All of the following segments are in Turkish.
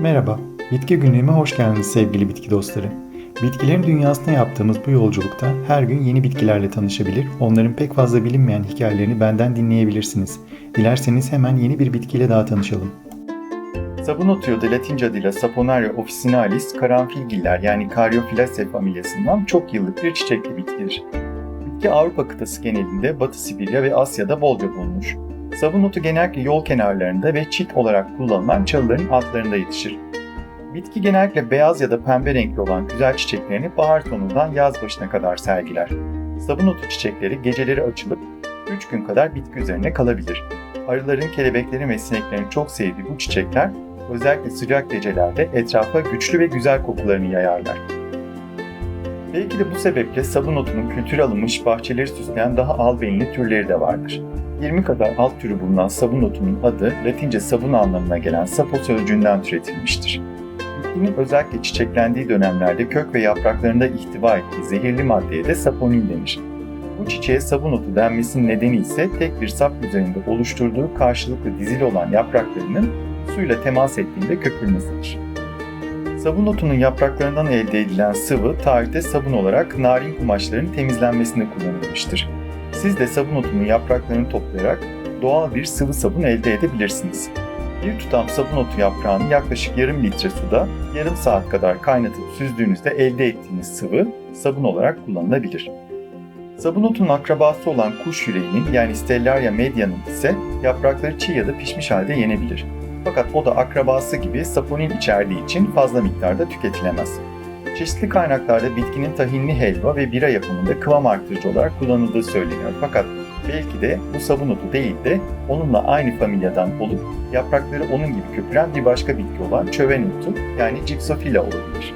Merhaba, Bitki Günlüğü'me hoş geldiniz sevgili bitki dostları. Bitkilerin dünyasına yaptığımız bu yolculukta her gün yeni bitkilerle tanışabilir, onların pek fazla bilinmeyen hikayelerini benden dinleyebilirsiniz. Dilerseniz hemen yeni bir bitkiyle daha tanışalım. Sabunotio de Latince adıyla Saponaria officinalis karanfilgiller yani Caryophyllaceae familyasından çok yıllık bir çiçekli bitkidir. Bitki Avrupa kıtası genelinde Batı Sibirya ve Asya'da bolca bulunur. Sabunotu genellikle yol kenarlarında ve çit olarak kullanılan çalıların altlarında yetişir. Bitki genellikle beyaz ya da pembe renkli olan güzel çiçeklerini bahar sonundan yaz başına kadar sergiler. Sabunotu çiçekleri geceleri açılıp 3 gün kadar bitki üzerine kalabilir. Arıların, kelebeklerin ve sineklerin çok sevdiği bu çiçekler özellikle sıcak gecelerde etrafa güçlü ve güzel kokularını yayarlar. Belki de bu sebeple sabunotunun kültüre alınmış bahçeleri süsleyen daha albenili türleri de vardır. 20 kadar alt türü bulunan sabunotunun adı Latince sabun anlamına gelen sapo sözcüğünden türetilmiştir. Bitkinin özellikle çiçeklendiği dönemlerde kök ve yapraklarında ihtiva ettiği zehirli maddeye de saponin denir. Bu çiçeğe sabunotu denmesinin nedeni ise tek bir sap üzerinde oluşturduğu karşılıklı dizili olan yapraklarının suyla temas ettiğinde köpürmesidir. Sabun otunun yapraklarından elde edilen sıvı tarihte sabun olarak narin kumaşların temizlenmesinde kullanılmıştır. Siz de sabun otunun yapraklarını toplayarak doğal bir sıvı sabun elde edebilirsiniz. Bir tutam sabun otu yaprağını yaklaşık yarım litre suda yarım saat kadar kaynatıp süzdüğünüzde elde ettiğiniz sıvı sabun olarak kullanılabilir. Sabun otunun akrabası olan kuş yüreğinin yani Stellaria medianın ise yaprakları çiğ ya da pişmiş halde yenebilir. Fakat o da akrabası gibi saponin içerdiği için fazla miktarda tüketilemez. Çeşitli kaynaklarda bitkinin tahinli helva ve bira yapımında kıvam artırıcı olarak kullanıldığı söyleniyor. Fakat belki de bu sabun otu değil de onunla aynı familyadan olup yaprakları onun gibi köpüren bir başka bitki olan çöven otu yani Gypsophila olabilir.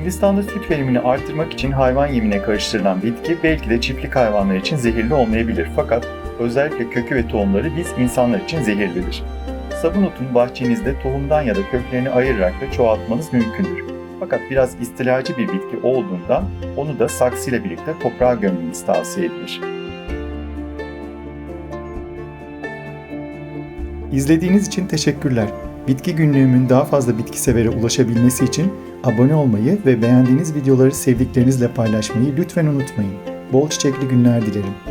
Hindistan'da süt verimini artırmak için hayvan yemine karıştırılan bitki belki de çiftlik hayvanlar için zehirli olmayabilir fakat özellikle kökü ve tohumları biz insanlar için zehirlidir. Sabun otunu bahçenizde tohumdan ya da köklerini ayırarak da çoğaltmanız mümkündür. Fakat biraz istilacı bir bitki olduğundan onu da saksıyla birlikte toprağa gömmeniz tavsiye edilir. İzlediğiniz için teşekkürler. Bitki günlüğümün daha fazla bitki severe ulaşabilmesi için abone olmayı ve beğendiğiniz videoları sevdiklerinizle paylaşmayı lütfen unutmayın. Bol çiçekli günler dilerim.